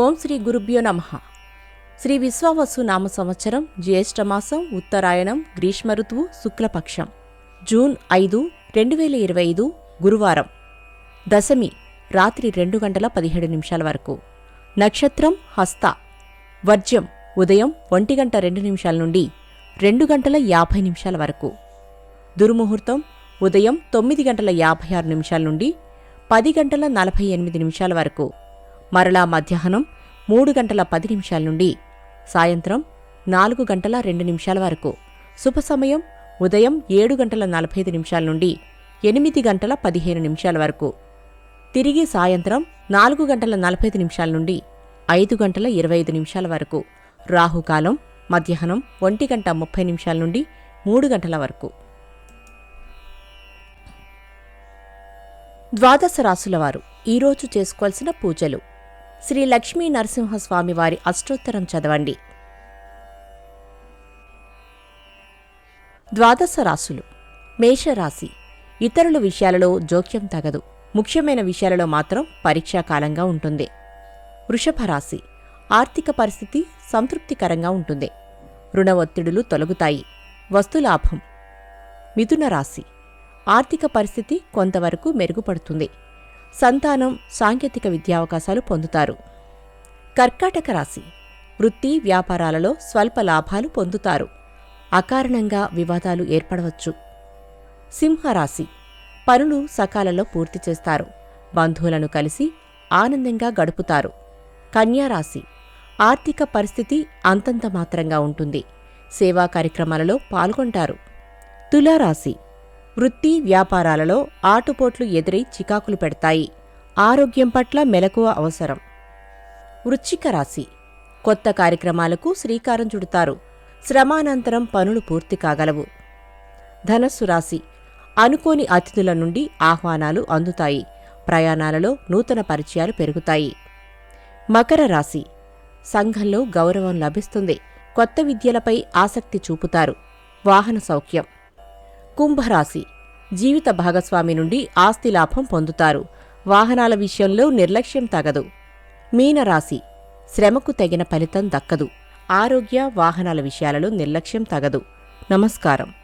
ఓం శ్రీ గురుభ్యో నమ. శ్రీ విశ్వావసు నామ సంవత్సరం జ్యేష్ఠమాసం ఉత్తరాయణం గ్రీష్మ ఋతువు శుక్లపక్షం. జూన్ ఐదు రెండు వేల ఇరవై ఐదు గురువారం. దశమి రాత్రి రెండు గంటల పదిహేడు నిమిషాల వరకు. నక్షత్రం హస్త. వర్జ్యం ఉదయం ఒంటి గంట రెండు నిమిషాల నుండి రెండు గంటల యాభై నిమిషాల వరకు. దుర్ముహూర్తం ఉదయం తొమ్మిది గంటల యాభై ఆరు నిమిషాల నుండి పది గంటల నలభై ఎనిమిది నిమిషాల వరకు. మరలా మధ్యాహ్నం మూడు గంటల పది నిమిషాల నుండి సాయంత్రం నాలుగు గంటల రెండు నిమిషాల వరకు. శుభ సమయం ఉదయం ఏడు గంటల నలభై ఐదు నిమిషాల నుండి ఎనిమిది గంటల పదిహేను నిమిషాల వరకు. తిరిగి సాయంత్రం నాలుగు గంటల నలభై ఐదు నిమిషాల నుండి ఐదు గంటల ఇరవై ఐదు నిమిషాల వరకు. రాహుకాలం మధ్యాహ్నం ఒంటి గంట ముప్పై నిమిషాల నుండి మూడు గంటల వరకు. ద్వాదశ రాసులవారు ఈరోజు చేసుకోవాల్సిన పూజలు. శ్రీ లక్ష్మీ నరసింహస్వామి వారి అష్టోత్తరం చదవండి. ద్వాదశ రాశులు. మేషరాశి. ఇతరుల విషయాలలో జోక్యం తగదు. ముఖ్యమైన విషయాలలో మాత్రం పరీక్షాకాలంగా ఉంటుంది. వృషభ రాశి. ఆర్థిక పరిస్థితి సంతృప్తికరంగా ఉంటుంది. రుణ ఒత్తిడులు తొలగుతాయి. వస్తులాభం మిథున రాశి. ఆర్థిక పరిస్థితి కొంతవరకు మెరుగుపడుతుంది. సంతానం సాంకేతిక విద్యావకాశాలు పొందుతారు. కర్కాటక రాశి వృత్తి వ్యాపారాలలో స్వల్ప లాభాలు పొందుతారు. అకారణంగా వివాదాలు ఏర్పడవచ్చు. సింహరాశి పనులు సకాలంలో పూర్తి చేస్తారు. బంధువులను కలిసి ఆనందంగా గడుపుతారు. కన్యారాశి ఆర్థిక పరిస్థితి అంతంత మాత్రంగా ఉంటుంది. సేవా కార్యక్రమాలలో పాల్గొంటారు. తులారాశి వృత్తి వ్యాపారాలలో ఆటుపోట్లు ఎదురై చికాకులు పెడతాయి. ఆరోగ్యం పట్ల మెలకువ అవసరం. వృచ్చిక రాశి. కొత్త కార్యక్రమాలకు శ్రీకారం చుడతారు. శ్రమానంతరం పనులు పూర్తి కాగలవు. ధనస్సు రాశి. అనుకోని అతిథుల నుండి ఆహ్వానాలు అందుతాయి. ప్రయాణాలలో నూతన పరిచయాలు పెరుగుతాయి. మకర రాశి. సంఘంలో గౌరవం లభిస్తుంది. కొత్త విద్యలపై ఆసక్తి చూపుతారు. వాహన సౌఖ్యం. కుంభరాశి. జీవిత భాగస్వామి నుండి ఆస్తి లాభం పొందుతారు. వాహనాల విషయంలో నిర్లక్ష్యం తగదు. మీనరాశి. శ్రమకు తగిన ఫలితం దక్కదు. ఆరోగ్య వాహనాల విషయాలలో నిర్లక్ష్యం తగదు. నమస్కారం.